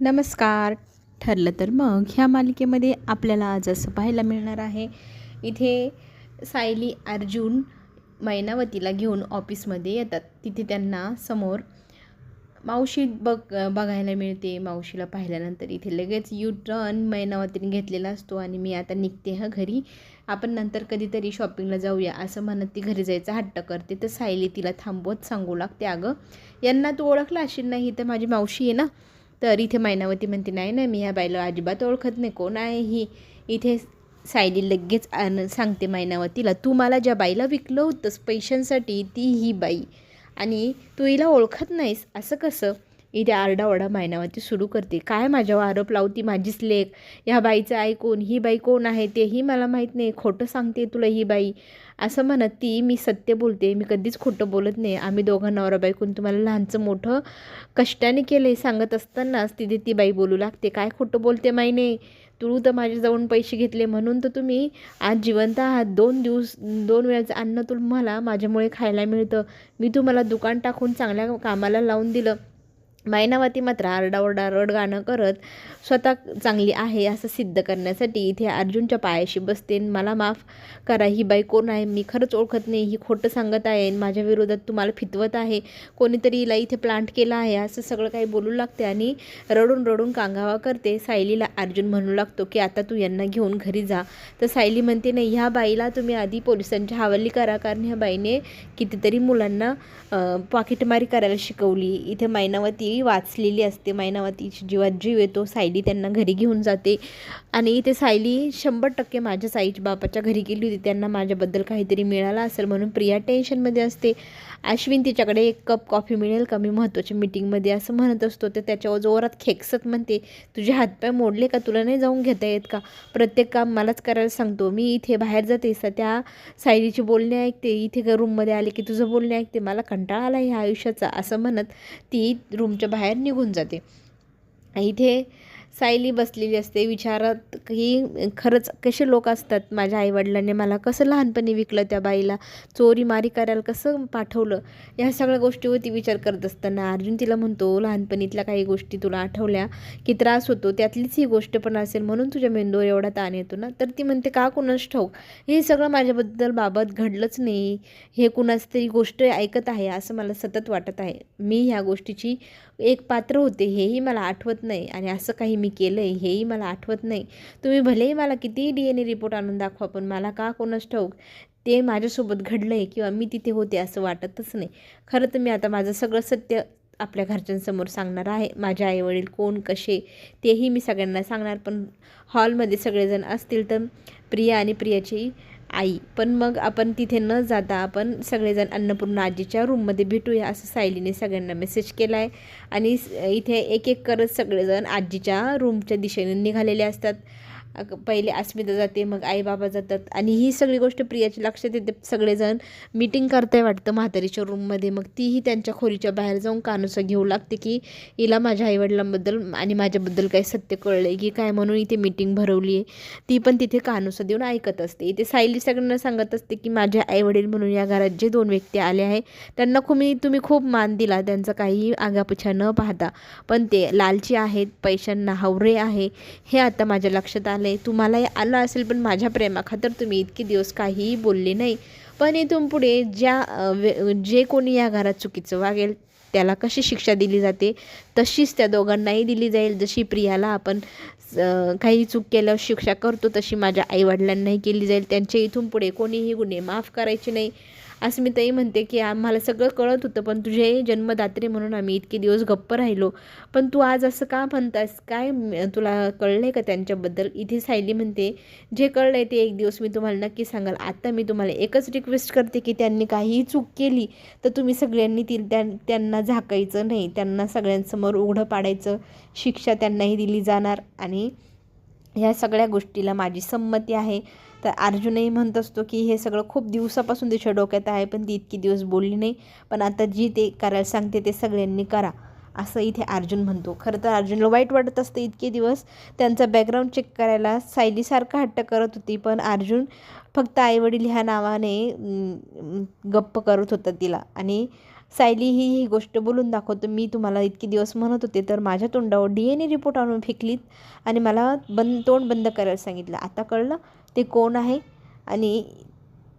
नमस्कार. ठरलं तर मग ह्या मालिकेमध्ये आपल्याला आज असं पाहायला मिळणार आहे. इथे सायली अर्जुन मैनावतीला घेऊन ऑफिसमध्ये येतात. तिथे त्यांना समोर मावशी बघ बघायला मिळते. मावशीला पाहिल्यानंतर इथे लगेच यू टर्न मैनावतीने घेतलेला असतो आणि मी आता निघते हं घरी. आपण नंतर कधीतरी शॉपिंगला जाऊया असं म्हणत ती घरी जायचा हट्ट करते. तर सायली तिला थांबवत सांगू लागते अगं यांना तू ओळखला असेल नाही तर माझी मावशी आहे ना? तर इथे मैनावती म्हणते नाही नाही मी ह्या बाईला अजिबात ओळखत नाही कोण आहे ही? इथे सायली लगेच आन सांगते मैनावतीला तू मला ज्या बाईला विकलं होतंस पैशांसाठी ती ही बाई. आणि तू हिला ओळखत नाहीस असं कसं? इथे आरडाओरडा मायनावरती सुरू करते. काय माझ्यावर आरोप लावती माझीच लेख? ह्या बाईचं आई कोण? ही बाई कोण आहे तेही मला माहीत नाही. खोटं सांगते तुला ही बाई. असं म्हणत ती मी सत्य बोलते. मी कधीच खोटं बोलत नाही. आम्ही दोघं नवरा बायकून तुम्हाला लहानचं मोठं कष्टाने केलं आहे सांगत असतानाच तिथे ती बाई बोलू लागते. काय खोटं बोलते मायने तू तर माझ्याजवळून पैसे घेतले. म्हणून तर तुम्ही आज जिवंत आहात. दोन दिवस दोन वेळाचं अन्न तुम्हाला माझ्यामुळे खायला मिळतं. मी तुम्हाला दुकान टाकून चांगल्या कामाला लावून दिलं. मैनावती मात्र आरडाओरडा रड गाणं करत स्वतः चांगली आहे असं सिद्ध करण्यासाठी इथे अर्जुनच्या पायाशी बसते. मला माफ करा ही बाई कोण आहे? मी खरंच ओळखत नाही. ही खोटं सांगत आहे माझ्या विरोधात तुम्हाला फितवत आहे. कोणीतरी हिला इथे प्लांट केला आहे असं सगळं काही बोलू लागते आणि रडून रडून कांगावा करते. सायलीला अर्जुन म्हणू लागतो की आता तू यांना घेऊन घरी जा. तर सायली म्हणते नाही ह्या बाईला तुम्ही आधी पोलिसांच्या हवाली करा. कारण ह्या बाईने कितीतरी मुलांना पाकिटमारी करायला शिकवली. इथे जी वाचलेली असते मैनावतीची जीवात जीव येतो सायली त्यांना घरी घेऊन जाते. आणि इथे सायली शंभर टक्के माझ्या साईच्या बापाच्या घरी गेली होती. त्यांना माझ्याबद्दल काहीतरी मिळालं असेल म्हणून प्रिया टेन्शनमध्ये असते. अश्विन तिच्याकडे एक कप कॉफी मिळेल का? मी महत्त्वाच्या मीटिंगमध्ये असं म्हणत असतो. तर त्याच्यावर जोरात खेकसत म्हणते तुझे हातपाय मोडले का? तुला नाही जाऊन घेता येत का? प्रत्येक काम मलाच करायला सांगतो. मी इथे बाहेर जाते. त्या सायलीची बोलणे ऐकते. इथे रूममध्ये आले की तुझं बोलणे ऐकते. मला कंटाळा आला ह्या आयुष्याचा असं म्हणत ती रूम रूमच्या बाहेर निघून जाते. इथे सायली बसलेली असते. विचारात की खरंच कसे लोक असतात माझ्या आईवडिलांनी? मला कसं लहानपणी विकलं त्या बाईला? चोरी मारी करायला कसं पाठवलं? ह्या सगळ्या गोष्टीवरती विचार करत असताना अर्जुन तिला म्हणतो लहानपणीतल्या काही गोष्टी तुला आठवल्या की त्रास होतो. त्यातलीच ही गोष्ट पण असेल म्हणून तुझ्या मेंदूवर एवढा ताण येतो ना? तर ती म्हणते का कुणास ठाऊक? हे सगळं माझ्याबद्दल बाबत घडलंच नाही. हे कुणाच तरी गोष्ट ऐकत आहे असं मला सतत वाटत आहे. मी ह्या गोष्टीची एक पात्र होते हेही मला आठवत नाही आणि असं काही मी केलं आहे हेही मला आठवत नाही. तुम्ही भलेही मला कितीही डी एन ए रिपोर्ट आणून दाखवा पण मला का कोणच ठाऊक? ते माझ्यासोबत घडलं आहे किंवा मी तिथे होते असं वाटतच नाही. खरं तर मी आता माझं सगळं सत्य आपल्या घरच्यांसमोर सांगणार आहे. माझे आईवडील कोण कसे तेही मी सगळ्यांना सांगणार पण हॉलमध्ये सगळेजण असतील तर प्रिया आणि प्रियाची आई. पण मग आपण तिथे न जाता आपण सगळेजण अन्नपूर्णा आजीच्या रूममध्ये भेटूया असं सायलीने सगळ्यांना मेसेज केला आहे आणि इथे एक एक करत सगळेजण आजीच्या रूमच्या दिशेने निघालेले असतात. पहिले अस्मिता जाते मग आई बाबा जातात. आणि ही सगळी गोष्ट प्रियाची लक्षात येते. सगळेजण मीटिंग करताय वाटतं म्हातारीच्या रूममध्ये मग तीही त्यांच्या खोलीच्या बाहेर जाऊन कानुसं घेऊ लागते की हिला माझ्या आईवडिलांबद्दल आणि माझ्याबद्दल काही सत्य कळलं आहे की काय? म्हणून इथे मीटिंग भरवली आहे. ती पण तिथे कानुसं देऊन ऐकत असते. इथे सायली सगळ्यांना सांगत असते की माझे आईवडील म्हणून या घरात जे दोन व्यक्ती आले आहे त्यांना खूप तुम्ही खूप मान दिला. त्यांचा काहीही आगापुछा न पाहता. पण ते लालची आहेत पैशांना हवरे आहे. हे आता माझ्या लक्षात आलं आहे तुम्हालाही आलं असेल पण माझ्या प्रेमाखातर तुम्ही इतके दिवस काहीही बोलले नाही. पण इथून पुढे ज्या जे कोणी या घरात चुकीचं वागेल त्याला कशी शिक्षा दिली जाते तशीच त्या दोघांनाही दिली जाईल. जशी प्रियाला आपण काही चूक केल्यावर शिक्षा करतो तशी माझ्या आईवडिलांनाही केली जाईल. त्यांच्या इथून पुढे कोणीही गुन्हे माफ करायचे नाही. अस्मिताई म्हणते की आम्हाला सगळं कळत होतं पण तुझे जन्मदात्री म्हणून आम्ही इतके दिवस गप्प राहिलो. पण तू आज असं का म्हणतास? काय तुला कळलं आहे का त्यांच्याबद्दल? इथे सायली म्हणते जे कळलं आहे ते एक दिवस मी तुम्हाला नक्की सांगाल. आता मी तुम्हाला एकच रिक्वेस्ट करते की त्यांनी काहीही चूक केली तर तुम्ही सगळ्यांनी ती त्यांना झाकायचं नाही. त्यांना सगळ्यांसमोर उघडं पाडायचं. शिक्षा त्यांनाही दिली जाणार आणि ह्या सगळ्या गोष्टीला माझी संमती आहे. तर अर्जुनही म्हणत असतो की हे सगळं खूप दिवसापासून तिच्या डोक्यात आहे पण ती इतकी दिवस बोलली नाही. पण आता जी ते करायला सांगते ते सगळ्यांनी करा असं इथे अर्जुन म्हणतो. खरं तर अर्जुनला वाईट वाटत असतं इतके दिवस. त्यांचा बॅकग्राऊंड चेक करायला सायलीसारखं हट्ट करत होती पण अर्जुन फक्त आईवडील ह्या नावाने गप्प करत होता तिला. आणि सायली ही ही गोष्ट बोलून दाखवतो मी तुम्हाला इतके दिवस म्हणत होते तर माझ्या तोंडावर डी एन ए रिपोर्ट आणून फेकलीत आणि मला बंद तोंड बंद करायला सांगितलं. आता कळलं? ते कोण आहे? आणि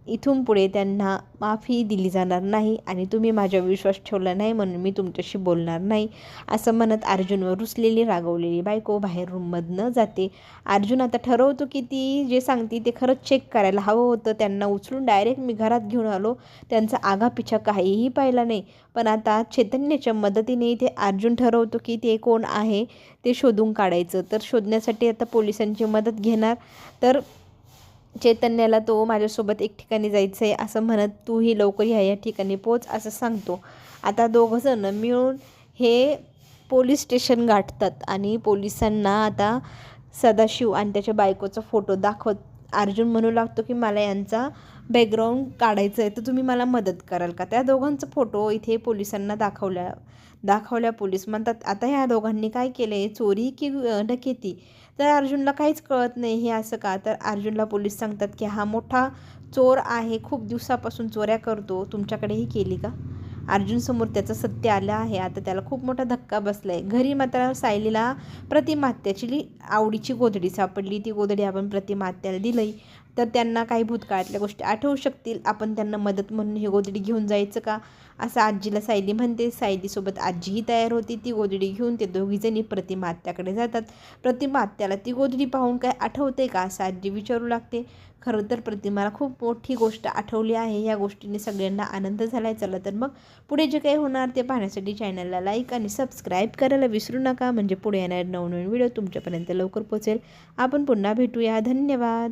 इथून पुढे त्यांना माफी दिली जाणार नाही आणि तुम्ही माझ्यावर विश्वास ठेवला नाही म्हणून मी तुमच्याशी बोलणार नाही असं म्हणत अर्जुनवर रुसलेली रागवलेली बायको बाहेर रूममधनं जाते. अर्जुन आता ठरवतो की ती जे सांगते ते खरंच चेक करायला हवं होतं. त्यांना उचलून डायरेक्ट मी घरात घेऊन आलो. त्यांचा आगापिछा काहीही पाहिला नाही. पण आता चैतन्याच्या मदतीने इथे अर्जुन ठरवतो की ते कोण आहे ते शोधून काढायचं. तर शोधण्यासाठी आता पोलिसांची मदत घेणार. तर चैतन्याला तो माझ्यासोबत एक ठिकाणी जायचं आहे असं म्हणत तूही लवकर ह्या या ठिकाणी पोच असं सांगतो. आता दोघंजणं मिळून हे पोलीस स्टेशन गाठतात आणि पोलिसांना आता सदाशिव आणि त्याच्या बायकोचा फोटो दाखवत अर्जुन म्हणू लागतो की मला यांचा बॅकग्राऊंड काढायचं आहे तर तुम्ही मला मदत कराल का? त्या दोघांचा फोटो इथे पोलिसांना दाखवल्या दाखवल्या पोलीस म्हणतात आता ह्या दोघांनी काय केलं आहे चोरी की डकेती तर अर्जुनला काहीच कळत नाही हे असं का? तर अर्जुनला पोलीस सांगतात की हा मोठा चोर आहे खूप दिवसापासून चोऱ्या करतो. तुमच्याकडेही केली का? अर्जुन समोर त्याचं सत्य आलं आहे. आता त्याला खूप मोठा धक्का बसला आहे घरी मात्र सायलीला प्रतिमात्याची आवडीची गोधडी सापडली. ती गोधडी आपण प्रतिमात्याला दिली तर त्यांना काही भूतकाळातल्या गोष्टी आठवू शकतील. आपण त्यांना मदत म्हणून ही गोधडी घेऊन जायचं का? असं आजीला सायली म्हणते. सायलीसोबत आजीही तयार होती. ती गोधडी घेऊन ते दोघीजणी प्रतिमा आत्याकडे जातात. प्रतिमा आत्याला ती गोधडी पाहून काय आठवते का? असं आजी विचारू लागते. खरं तर प्रतिमाला खूप मोठी गोष्ट आठवली आहे. या गोष्टीने सगळ्यांना आनंद झाला आहे चला तर मग पुढे जे काही होणार ते पाहण्यासाठी चॅनलला लाईक आणि सबस्क्राईब करायला विसरू नका. म्हणजे पुढे येणारे नवनवीन व्हिडिओ तुमच्यापर्यंत लवकर पोहोचेल. आपण पुन्हा भेटूया. धन्यवाद.